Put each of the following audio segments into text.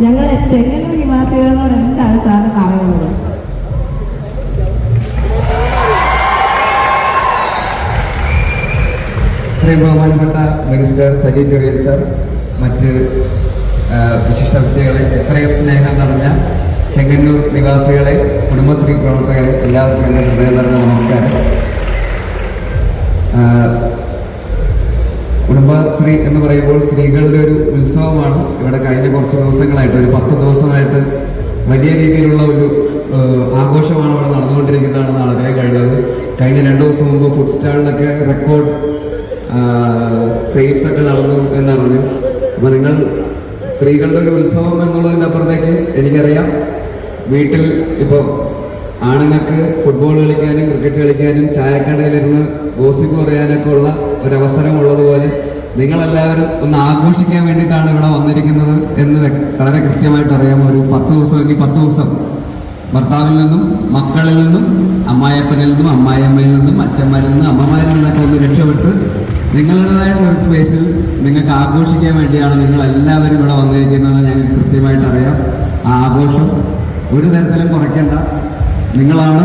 ഞങ്ങൾ ചെങ്ങന്നൂർ നിവാസികളോട് എന്താണ് സാറ് പറയുന്നത്? ബഹുമാനപ്പെട്ട മിനിസ്റ്റർ സജി ചെറിയൻ സർ മറ്റ് വിശിഷ്ട വ്യക്തികളെ എത്രയും സ്നേഹം നിറഞ്ഞ ചെങ്ങന്നൂർ നിവാസികളെ കുടുംബശ്രീ പ്രവർത്തകരെ എല്ലാവർക്കും എന്റെ ഹൃദയം നിറഞ്ഞ നമസ്കാരം കുടുംബശ്രീ എന്ന് പറയുമ്പോൾ സ്ത്രീകളുടെ ഒരു ഉത്സവമാണ്. ഇവിടെ കഴിഞ്ഞ കുറച്ച് ദിവസങ്ങളായിട്ട് ഒരു പത്ത് ദിവസമായിട്ട് വലിയ രീതിയിലുള്ള ഒരു ആഘോഷമാണ് ഇവിടെ നടന്നുകൊണ്ടിരിക്കുന്നതാണെന്ന് അറിയാൻ കഴിഞ്ഞത്. കഴിഞ്ഞ രണ്ട് ദിവസം മുമ്പ് ഫുഡ് സ്റ്റാളിലൊക്കെ റെക്കോർഡ് സെയിൽസ് ഒക്കെ നടന്നു എന്നറിഞ്ഞു അപ്പൊ നിങ്ങൾ സ്ത്രീകളുടെ ഒരു ഉത്സവം എന്നുള്ളതിന്റെ അപ്പുറത്തേക്ക് എനിക്കറിയാം. വീട്ടിൽ ഇപ്പോൾ ആണുങ്ങൾക്ക് ഫുട്ബോൾ കളിക്കാനും ക്രിക്കറ്റ് കളിക്കാനും ചായക്കടയിലിരുന്ന് ഗോസിപ്പ് പറയാനൊക്കെ ഉള്ള ഒരവസരം ഉള്ളതുപോലെ നിങ്ങളെല്ലാവരും ഒന്ന് ആഘോഷിക്കാൻ വേണ്ടിയിട്ടാണ് ഇവിടെ വന്നിരിക്കുന്നത് എന്ന് വളരെ കൃത്യമായിട്ട് അറിയാം ഒരു പത്ത് ദിവസമെങ്കിൽ പത്ത് ദിവസം ഭർത്താവിൽ നിന്നും മക്കളിൽ നിന്നും അമ്മായപ്പനിൽ നിന്നും അമ്മായിയമ്മയിൽ നിന്നും അച്ഛന്മാരിൽ നിന്നും അമ്മമാരിൽ നിന്നൊക്കെ ഒന്ന് രക്ഷപ്പെട്ട് നിങ്ങളുടേതായിട്ടുള്ള ഒരു സ്പേസിൽ നിങ്ങൾക്ക് ആഘോഷിക്കാൻ വേണ്ടിയാണ് നിങ്ങൾ എല്ലാവരും ഇവിടെ വന്നിരിക്കുന്നത് ഞാൻ കൃത്യമായിട്ട് അറിയാം. ആ ആഘോഷം ഒരു തരത്തിലും കുറയ്ക്കേണ്ട. നിങ്ങളാണ്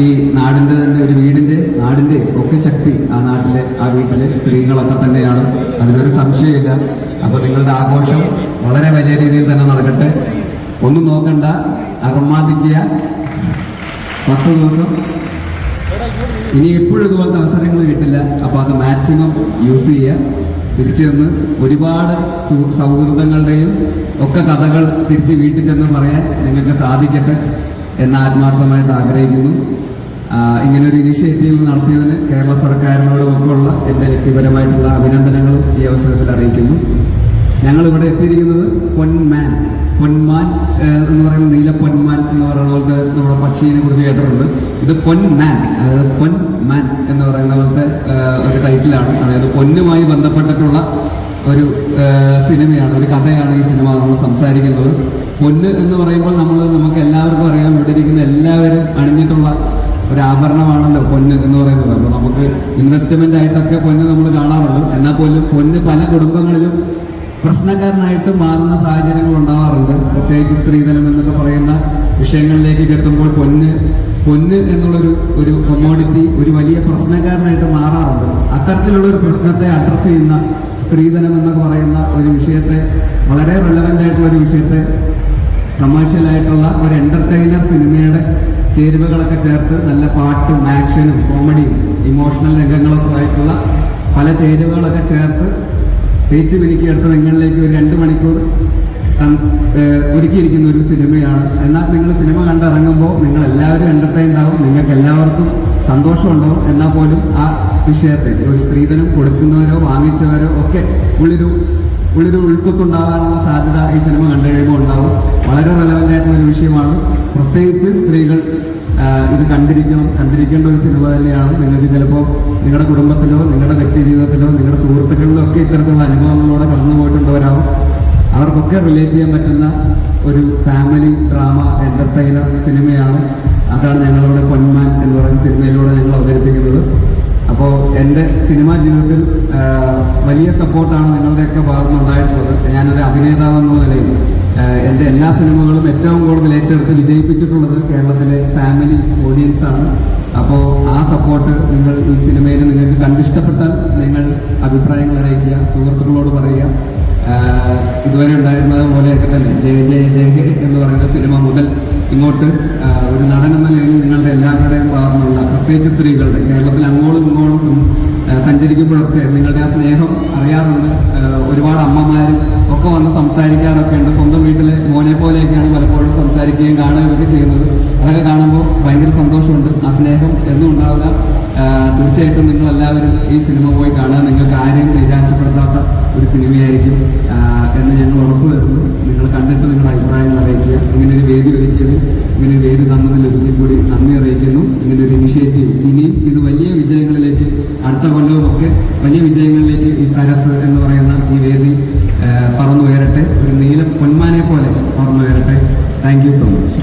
ഈ നാടിന്റെ തന്നെ ഒരു വീടിന്റെ നാടിന്റെ ഒക്കെ ശക്തി ആ നാട്ടിലെ ആ വീട്ടിലെ സ്ത്രീകളൊക്കെ തന്നെയാണ്. അതിനൊരു സംശയമില്ല. അപ്പോൾ നിങ്ങളുടെ ആഘോഷം വളരെ വലിയ രീതിയിൽ തന്നെ നടക്കട്ടെ. ഒന്നും നോക്കണ്ട. അർമാദിക്കുക പത്ത് ദിവസം. ഇനി എപ്പോഴും ഇതുപോലത്തെ അവസരങ്ങൾ കിട്ടില്ല. അപ്പോൾ അത് മാക്സിമം യൂസ് ചെയ്യുക. തിരിച്ചു ചെന്ന് ഒരുപാട് സൗഹൃദങ്ങളുടെയും ഒക്കെ കഥകൾ തിരിച്ച് വീട്ടിൽ ചെന്ന് പറയാൻ നിങ്ങൾക്ക് സാധിക്കട്ടെ. എന്ന് ആത്മാർത്ഥമായിട്ട് ആഗ്രഹിക്കുന്നു. ഇങ്ങനൊരു ഇനിഷ്യേറ്റീവ് നടത്തിയതിന് കേരള സർക്കാരിനോടുമൊക്കെയുള്ള എന്റെ വ്യക്തിപരമായിട്ടുള്ള അഭിനന്ദനങ്ങളും ഈ അവസരത്തിൽ അറിയിക്കുന്നു. ഞങ്ങളിവിടെ എത്തിയിരിക്കുന്നത് പൊന്മാൻ പൊന്മാൻ എന്ന് പറയുന്ന നീല പൊന്മാൻ എന്ന് പറയുന്ന പോലത്തെ നമ്മുടെ പക്ഷീനെ കുറിച്ച് കേട്ടിട്ടുണ്ട്. ഇത് പൊന്മാൻ അതായത് പൊന്മാൻ എന്ന് പറയുന്ന പോലത്തെ ഒരു ടൈറ്റിലാണ് അതായത് പൊന്നുമായി ബന്ധപ്പെട്ടിട്ടുള്ള ഒരു സിനിമയാണ് ഒരു കഥയാണ് ഈ സിനിമ നമ്മൾ സംസാരിക്കുന്നത്. പൊന്ന് എന്ന് പറയുമ്പോൾ നമ്മൾ നമുക്ക് എല്ലാവർക്കും അറിയാം ഇവിടെ ഇരിക്കുന്ന എല്ലാവരും അണിഞ്ഞിട്ടുള്ള ഒരു ആഭരണമാണല്ലോ പൊന്ന് എന്ന് പറയുന്നത്. അപ്പോൾ നമുക്ക് ഇൻവെസ്റ്റ്മെന്റ് ആയിട്ടൊക്കെ പൊന്ന് നമ്മൾ കാണാറുണ്ട്. എന്നാൽ പോലും പൊന്ന് പല കുടുംബങ്ങളിലും പ്രശ്നക്കാരനായിട്ട് മാറുന്ന സാഹചര്യങ്ങൾ ഉണ്ടാവാറുണ്ട്. പ്രത്യേകിച്ച് സ്ത്രീധനം എന്നൊക്കെ പറയുന്ന വിഷയങ്ങളിലേക്ക് എത്തുമ്പോൾ പൊന്ന് പൊന്ന് എന്നുള്ളൊരു ഒരു കൊമോഡിറ്റി ഒരു വലിയ പ്രശ്നക്കാരനായിട്ട് മാറാറുണ്ട്. അത്തരത്തിലുള്ള ഒരു പ്രശ്നത്തെ അഡ്രസ്സ് ചെയ്യുന്ന സ്ത്രീധനം എന്നൊക്കെ പറയുന്ന ഒരു വിഷയത്തെ വളരെ റെലവന്റ് ആയിട്ടുള്ള ഒരു വിഷയത്തെ കമേഴ്ഷ്യലായിട്ടുള്ള ഒരു എന്റർടൈനർ സിനിമയുടെ ചേരുവകളൊക്കെ ചേർത്ത് നല്ല പാട്ടും ആക്ഷനും കോമഡിയും ഇമോഷണൽ രംഗങ്ങളൊക്കെ ആയിട്ടുള്ള പല ചേരുവകളൊക്കെ ചേർത്ത് തേച്ച് മിനുക്കിയെടുത്ത് നിങ്ങളിലേക്ക് ഒരു രണ്ട് മണിക്കൂർ ഒരുക്കിയിരിക്കുന്ന ഒരു സിനിമയാണ്. എന്നാൽ നിങ്ങൾ സിനിമ കണ്ടിറങ്ങുമ്പോൾ നിങ്ങൾ എല്ലാവരും എന്റർടൈൻഡ് ആവും നിങ്ങൾക്ക് എല്ലാവർക്കും സന്തോഷമുണ്ടാവും. എന്നാൽ പോലും ആ വിഷയത്തെ ഒരു സ്ത്രീധനം കൊടുക്കുന്നവരോ വാങ്ങിച്ചവരോ ഒക്കെ ഉള്ളൊരു ഉള്ളൊരു ഉൾക്കൊത്തുണ്ടാകാനുള്ള സാധ്യത ഈ സിനിമ കണ്ടു കഴിയുമ്പോൾ ഉണ്ടാവും. വളരെ റെലവന്റ് ഒരു വിഷയമാണ്. പ്രത്യേകിച്ച് സ്ത്രീകൾ ഇത് കണ്ടിരിക്കണം കണ്ടിരിക്കേണ്ട ഒരു സിനിമ തന്നെയാണ്. നിങ്ങൾക്ക് ചിലപ്പോൾ നിങ്ങളുടെ കുടുംബത്തിലോ നിങ്ങളുടെ വ്യക്തി ജീവിതത്തിലോ നിങ്ങളുടെ സുഹൃത്തുക്കളിലോ ഒക്കെ ഇത്തരത്തിലുള്ള അനുഭവങ്ങളോടെ കടന്നു പോയിട്ടുള്ളവരാവും. അവർക്കൊക്കെ റിലേറ്റ് ചെയ്യാൻ പറ്റുന്ന ഒരു ഫാമിലി ഡ്രാമ എന്റർടൈനർ സിനിമയാണ്. അതാണ് ഞങ്ങളുടെ പൊന്മാൻ എന്ന് പറയുന്ന സിനിമയിലൂടെ ഞങ്ങൾ അവതരിപ്പിക്കുന്നത്. എന്റെ സിനിമാ ജീവിതത്തിൽ വലിയ സപ്പോർട്ടാണ് നിങ്ങളുടെയൊക്കെ ഭാഗത്ത് ഉണ്ടായിട്ടുള്ളത്. ഞാനൊരു അഭിനേതാവ് എന്ന നിലയിൽ എന്റെ എല്ലാ സിനിമകളും ഏറ്റവും കൂടുതൽ ഏറ്റെടുത്ത് വിജയിപ്പിച്ചിട്ടുള്ളത് കേരളത്തിലെ ഫാമിലി ഓഡിയൻസ് ആണ് അപ്പോൾ ആ സപ്പോർട്ട് നിങ്ങൾ ഈ സിനിമയിൽ നിങ്ങൾക്ക് കണ്ടിഷ്ടപ്പെട്ടാൽ നിങ്ങൾ അഭിപ്രായങ്ങൾ അറിയിക്കുക സുഹൃത്തുക്കളോട് പറയുക. ഇതുവരെ ഉണ്ടായിരുന്നത് പോലെയൊക്കെ തന്നെ ജയ ജയ ജയ എന്ന് പറയുന്ന സിനിമ മുതൽ ഇങ്ങോട്ട് ഒരു നടൻ എന്ന നിലയിൽ നിങ്ങളുടെ എല്ലാവരുടെയും ഭാഗത്തുനിന്നുള്ള പ്രത്യേകിച്ച് സ്ത്രീകളുടെ കേരളത്തിൽ അങ്ങോളം ഇങ്ങോളും സഞ്ചരിക്കുമ്പോഴൊക്കെ നിങ്ങളുടെ ആ സ്നേഹം അറിയാറുണ്ട്. ഒരുപാട് അമ്മമാരും ഒക്കെ വന്ന് സംസാരിക്കാറൊക്കെ ഉണ്ട്. സ്വന്തം വീട്ടിലെ മോനെ പോലെയൊക്കെയാണ് പലപ്പോഴും സംസാരിക്കുകയും കാണുകയും ഒക്കെ ചെയ്യുന്നത്. അതൊക്കെ കാണുമ്പോൾ ഭയങ്കര സന്തോഷമുണ്ട്. ആ സ്നേഹം എന്നും ഉണ്ടാവില്ല തീർച്ചയായിട്ടും നിങ്ങളെല്ലാവരും ഈ സിനിമ പോയി കാണുക. നിങ്ങൾക്ക് ആരെയും നിരാശപ്പെടുത്താത്ത ഒരു സിനിമയായിരിക്കും എന്ന് ഞങ്ങൾ ഉറപ്പ് തരുന്നു നിങ്ങൾ കണ്ടിട്ട് നിങ്ങളുടെ അഭിപ്രായം അറിയിക്കുക. ഇങ്ങനെ ഒരു വേദി ഒരുക്കിയത് ഇങ്ങനെ ഒരു വേദി തന്നതിൽ ഒരിക്കൽ കൂടി നന്ദി അറിയിക്കുന്നു. ഇങ്ങനെ ഒരു ഇനിഷ്യേറ്റീവ് ഇനിയും ഇത് വലിയ വിജയങ്ങളിലേക്ക് അടുത്ത കൊല്ലവുമൊക്കെ വലിയ വിജയങ്ങളിലേക്ക് ഈ സരസ് എന്ന് പറയുന്ന ഈ വേദി പറന്നു പറന്നുയരട്ടെ. ഒരു നീല പൊന്മാനെ പോലെ പറന്നുയരട്ടെ. Thank you so much